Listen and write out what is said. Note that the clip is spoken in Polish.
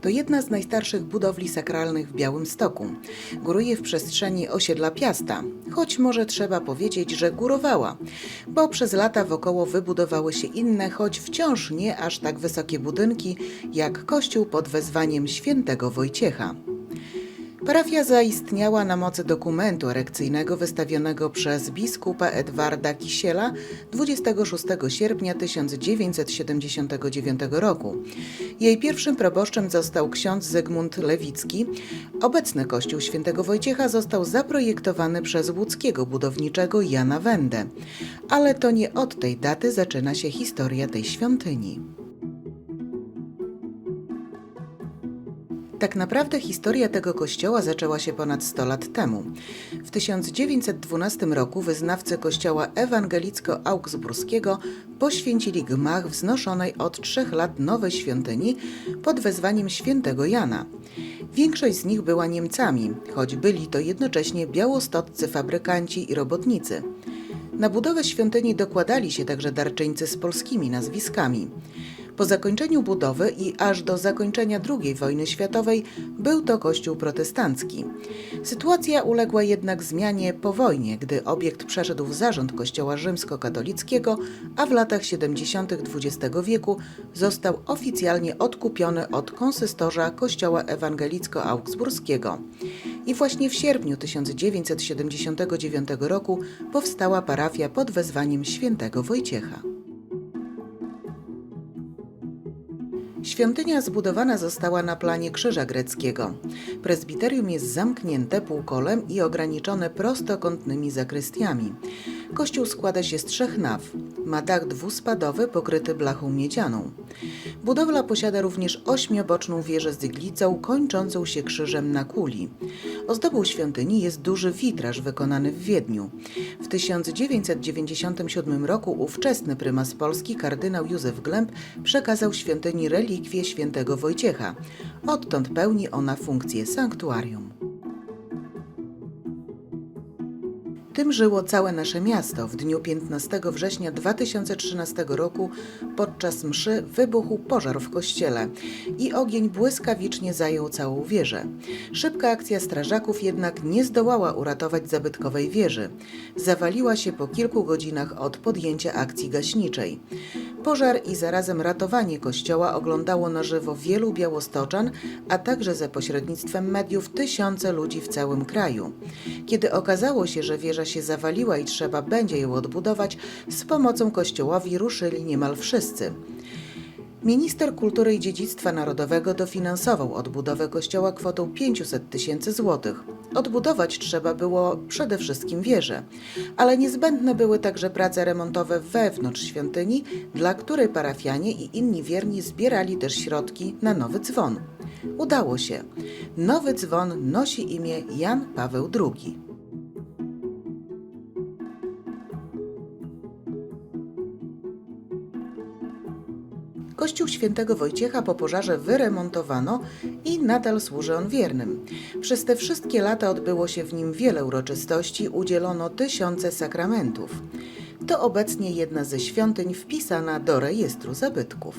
To jedna z najstarszych budowli sakralnych w Białymstoku. Góruje w przestrzeni osiedla Piasta, choć może trzeba powiedzieć, że górowała, bo przez lata wokoło wybudowały się inne, choć wciąż nie aż tak wysokie budynki, jak kościół pod wezwaniem świętego Wojciecha. Parafia zaistniała na mocy dokumentu erekcyjnego wystawionego przez biskupa Edwarda Kisiela 26 sierpnia 1979 roku. Jej pierwszym proboszczem został ksiądz Zygmunt Lewicki. Obecny kościół świętego Wojciecha został zaprojektowany przez łódzkiego budowniczego Jana Wendę. Ale to nie od tej daty zaczyna się historia tej świątyni. Tak naprawdę historia tego kościoła zaczęła się ponad 100 lat temu. W 1912 roku wyznawcy kościoła ewangelicko-augsburskiego poświęcili gmach wznoszonej od trzech lat nowej świątyni pod wezwaniem świętego Jana. Większość z nich była Niemcami, choć byli to jednocześnie białostoccy fabrykanci i robotnicy. Na budowę świątyni dokładali się także darczyńcy z polskimi nazwiskami. Po zakończeniu budowy i aż do zakończenia II wojny światowej był to kościół protestancki. Sytuacja uległa jednak zmianie po wojnie, gdy obiekt przeszedł w zarząd kościoła rzymskokatolickiego, a w latach 70. XX wieku został oficjalnie odkupiony od konsystorza kościoła ewangelicko-augsburskiego. I właśnie w sierpniu 1979 roku powstała parafia pod wezwaniem świętego Wojciecha. Świątynia zbudowana została na planie Krzyża Greckiego. Prezbiterium jest zamknięte półkolem i ograniczone prostokątnymi zakrystiami. Kościół składa się z trzech naw. Ma dach dwuspadowy pokryty blachą miedzianą. Budowla posiada również ośmioboczną wieżę z iglicą kończącą się krzyżem na kuli. Ozdobą świątyni jest duży witraż wykonany w Wiedniu. W 1997 roku ówczesny prymas Polski kardynał Józef Glemp przekazał świątyni relikwie świętego Wojciecha. Odtąd pełni ona funkcję sanktuarium. Tym żyło całe nasze miasto. W dniu 15 września 2013 roku podczas mszy wybuchł pożar w kościele i ogień błyskawicznie zajął całą wieżę. Szybka akcja strażaków jednak nie zdołała uratować zabytkowej wieży. Zawaliła się po kilku godzinach od podjęcia akcji gaśniczej. Pożar i zarazem ratowanie kościoła oglądało na żywo wielu białostoczan, a także za pośrednictwem mediów tysiące ludzi w całym kraju. Kiedy okazało się, że wieża się zawaliła i trzeba będzie ją odbudować, z pomocą kościołowi ruszyli niemal wszyscy. Minister Kultury i Dziedzictwa Narodowego dofinansował odbudowę kościoła kwotą 500 tysięcy złotych. Odbudować trzeba było przede wszystkim wieżę, ale niezbędne były także prace remontowe wewnątrz świątyni, dla której parafianie i inni wierni zbierali też środki na nowy dzwon. Udało się. Nowy dzwon nosi imię Jan Paweł II. Kościół świętego Wojciecha po pożarze wyremontowano i nadal służy on wiernym. Przez te wszystkie lata odbyło się w nim wiele uroczystości, udzielono tysiące sakramentów. To obecnie jedna ze świątyń wpisana do rejestru zabytków.